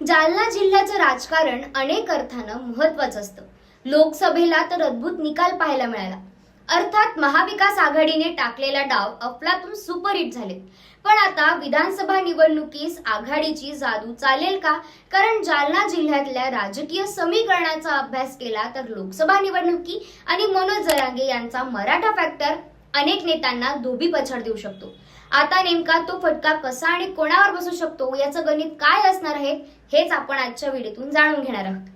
जालना जिल्ह्याचं राजकारण अनेक अर्थानं महत्वाचं असतं. लोकसभेला तर अद्भुत निकाल पाहायला मिळाला. अर्थात महाविकास आघाडीने टाकलेला डाव अफलातून सुपरहिट झाले पण आता विधानसभा निवडणुकीस आघाडीची जादू चालेल का? कारण जालना जिल्ह्यातल्या राजकीय समीकरणाचा अभ्यास केला तर लोकसभा निवडणुकी आणि मनोज जरांगे यांचा मराठा फॅक्टर अनेक नेत्यांना धोबी पछाड देऊ शकतो. आता नेमका तो फटका कसा आणि कोणावर बसू शकतो याचं गणित काय असणार आहे हेच आपण आजच्या व्हिडिओतून जाणून घेणार आहोत.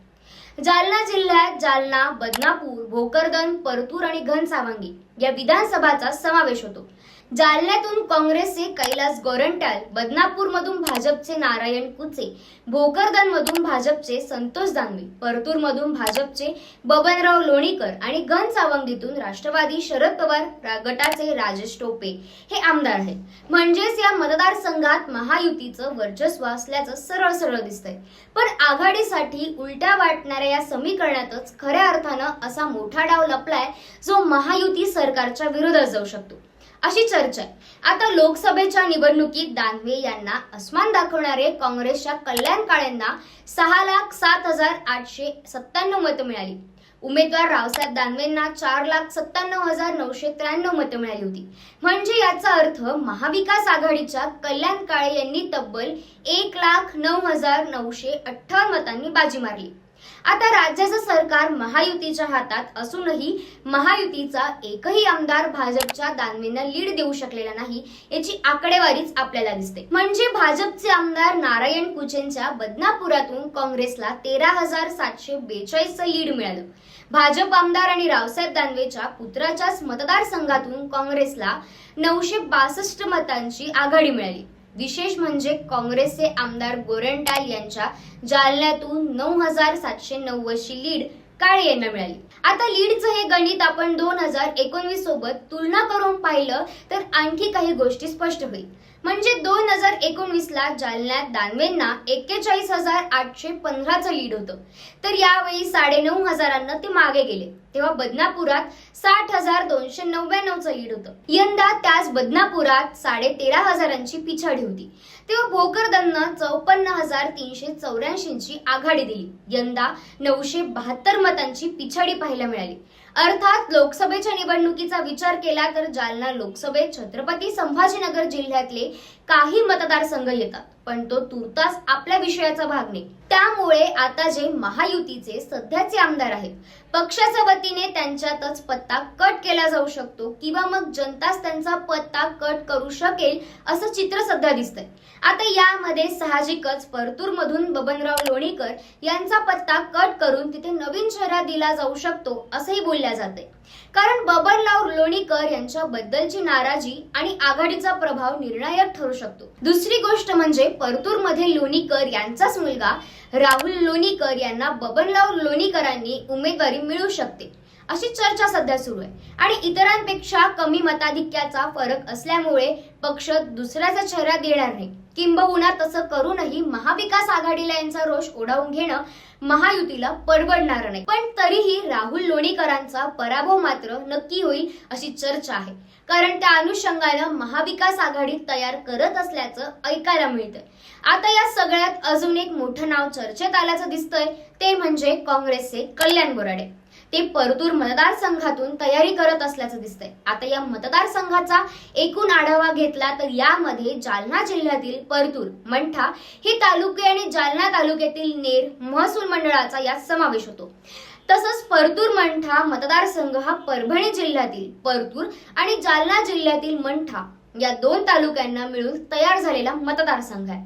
जालना जिल्ह्यात जालना बदनापूर भोकरदन परतूर आणि घनसावंगी या विधानसभाचा समावेश होतो. जालन्यातून काँग्रेसचे कैलास गोरंट्याल बदनापूरमधून भाजपचे नारायण कुचे भोकरदनमधून भाजपचे संतोष दानवे परतूरमधून भाजपचे बबनराव लोणीकर आणि घनसावंगीतून राष्ट्रवादी शरद पवार गटाचे राजेश टोपे हे आमदार आहेत. म्हणजेच या मतदारसंघात महायुतीचं वर्चस्व असल्याचं सरळ सरळ दिसतंय. पण आघाडीसाठी उलट्या वाटणाऱ्या या समीकरणातच खऱ्या अर्थानं असा मोठा डाव लपलाय जो महायुती सरकारच्या विरोधात जाऊ शकतो. अशी चर्चा आहे. आता लोकसभेच्या निवडणुकीत दानवे यांना अस्मान दाखवणारे काँग्रेसच्या कल्याण काळेंना सहा लाख सात हजार आठशे सत्त्याण्णव मतं मिळाली. उमेदवार रावसाहेब दानवेंना चार लाख सत्त्याण्णव हजार नऊशे त्र्याण्णव मतं मिळाली होती. म्हणजे याचा अर्थ महाविकास आघाडीच्या कल्याण काळे यांनी तब्बल एक लाख नऊ हजार नऊशे अठ्ठावन्न मतांनी बाजी मारली. आता राज्याचं सरकार महायुतीच्या हातात असूनही महायुतीचा एकही आमदार भाजपच्या दानवेंना लीड देऊ शकलेला नाही याची आकडेवारीच आपल्याला दिसते. म्हणजे भाजपचे आमदार नारायण कुचेंच्या बदनापुरातून काँग्रेसला तेरा हजार सातशे बेचाळीसचं लीड मिळालं. भाजप आमदार आणि रावसाहेब दानवेच्या पुत्राच्याच मतदारसंघातून काँग्रेसला नऊशे बासष्ट मतांची आघाडी मिळाली. विशेष म्हणजे काँग्रेसचे आमदार गोरंटाल यांच्या जालन्यातून नऊ हजार सातशे नव्वदशी लीड काळे यांना मिळाली. आता लीडचं हे गणित आपण दोन हजार एकोणवीस सोबत तुलना करून पाहिलं तर आणखी काही गोष्टी स्पष्ट होईल. म्हणजे दोन हजार एकोणवीस ला जालन्यात दानवेंना एक्केचाळीस हजार आठशे पंधराचं लीड होतं. तर यावेळी साडेनऊ हजारांना ते मागे गेले. तेव्हा बदनापुरात साठ हजार दोनशे नव्याण्णवचं लीड होतं. यंदा त्याच बदनापुरात साडे तेरा हजारांची पिछाडी होती. तेव्हा भोकरदननं चौपन्न हजार तीनशे चौऱ्याऐंशीची आघाडी दिली. यंदा नऊशे बहात्तर मतांची पिछाडी पाहायला मिळाली. अर्थात लोकसभेच्या निवडणुकीचा विचार केला तर जालना लोकसभेत छत्रपती संभाजीनगर जिल्ह्यातले काही मतदारसंघ येतात पण तो तुर्तास आपल्या विषयाचा भाग नाही. त्यामुळे आता जे महायुतीचे सध्याचे आमदार आहेत पक्षाच्या वतीने त्यांच्यातच पत्ता कट केला जाऊ शकतो किंवा मग जनताच त्यांचा पत्ता कट करू शकेल असं चित्र सध्या दिसतंय. आता यामध्ये साहजिकच परतूर मधून बबनराव लोणीकर यांचा पत्ता कट करून तिथे नवीन चेहरा दिला जाऊ शकतो असंही बोलल्या जाते. कारण बबनराव लोणीकर यांच्याबद्दलची नाराजी आणि आघाडीचा प्रभाव निर्णायक ठरू शकतो. दुसरी गोष्ट म्हणजे परतूरमध्ये लोणीकर यांचाच मुलगा राहुल लोणीकर यांना बबनराव लोणीकरांनी उमेदवारी मिळू शकते. अशी चर्चा सध्या सुरू आहे. आणि इतरांपेक्षा कमी मताधिक्याचा फरक असल्यामुळे पक्ष दुसऱ्याचा चेहरा देणार नाही. किंबहुना तसं करूनही महाविकास आघाडीला यांचा रोष ओढावून घेणं महायुतीला परवडणार नाही. पण तरीही राहुल लोणीकरांचा पराभव मात्र नक्की होईल अशी चर्चा आहे. कारण त्या अनुषंगानं महाविकास आघाडी तयार करत असल्याचं ऐकायला मिळतंय. आता या सगळ्यात अजून एक मोठं नाव चर्चेत आल्याचं दिसतंय ते म्हणजे काँग्रेसचे कल्याण बोराडे. ते परतूर मतदारसंघातून तयारी करत असल्याचं दिसतंय. आता या मतदारसंघाचा एकूण आढावा घेतला तर यामध्ये जालना जिल्ह्यातील परतूर मंठा हे तालुके आणि जालना तालुक्यातील नेर महसूल मंडळाचा यात समावेश होतो. तसंच परतूर मंठा मतदारसंघ हा परभणी जिल्ह्यातील परतूर आणि जालना जिल्ह्यातील मंठा या दोन तालुक्यांना मिळून तयार झालेला मतदारसंघ आहे.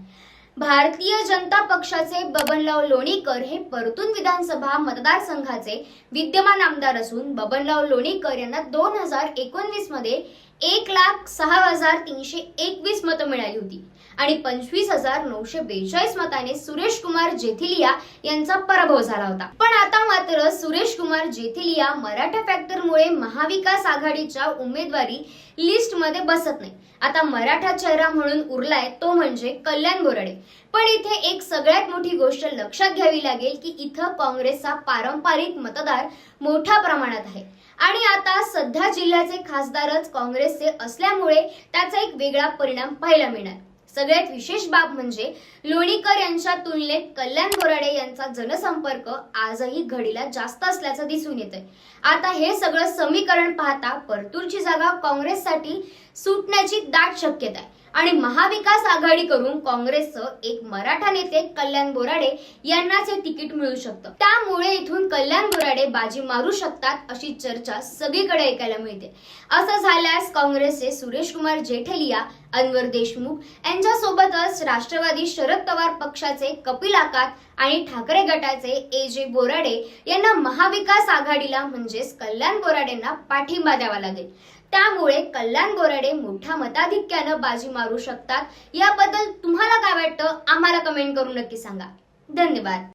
भारतीय जनता पक्षाचे बबनराव लोणीकर हे परतून विधानसभा मतदारसंघाचे विद्यमान आमदार असून बबनराव लोणीकर यांना दोन हजार एकोणवीसमध्ये एक लाख सहा हजार तीनशे एकवीस मतं मिळाली होती. आणि पंचवीस हजार नऊशे बेचाळीस मताने सुरेश कुमार जेथिलिया यांचा पराभव झाला होता. पण आता मात्र सुरेश कुमार जेथिलिया मराठा फॅक्टरमुळे महाविकास आघाडीच्या उमेदवारी लिस्टमध्ये बसत नाही. आता मराठा चेहरा म्हणून उरलाय तो म्हणजे कल्याण बोराडे पण इथे एक सगळ्यात मोठी गोष्ट लक्षात घ्यावी लागेल की इथं काँग्रेसचा पारंपरिक मतदार मोठ्या प्रमाणात आहे. आणि आता सध्या जिल्ह्याचे खासदारच काँग्रेसचे असल्यामुळे त्याचा एक वेगळा परिणाम पाहायला मिळणार. सगळ्यात विशेष बाब म्हणजे लोणीकर यांच्या तुलनेत कल्याण बोराडे यांचा जनसंपर्क आजही घडीला जास्त असल्याचं दिसून येतंय. आता हे सगळं समीकरण पाहता परतूरची जागा काँग्रेससाठी सुटण्याची दाट शक्यता आहे. आणि महाविकास आघाडी करून काँग्रेसचं एक मराठा नेते कल्याण बोराडे यांनाच हे तिकीट मिळू शकतं. त्यामुळे इथून कल्याण बोराडे बाजी मारू शकतात अशी चर्चा सगळीकडे ऐकायला मिळते. असं झाल्यास काँग्रेसचे सुरेश कुमार जेठलिया अनवर देशमुख यांच्यासोबतच राष्ट्रवादी शरद पवार पक्षाचे कपिल आकात आणि ठाकरे गटाचे ए जे बोराडे यांना महाविकास आघाडीला म्हणजेच कल्याण बोराडेंना पाठिंबा द्यावा लागेल. त्यामुळे कल्याण बोराडे मोठ्या मताधिक्यानं बाजी मारू शकतात. याबद्दल तुम्हाला काय वाटतं? आम्हाला कमेंट करून नक्की सांगा. धन्यवाद.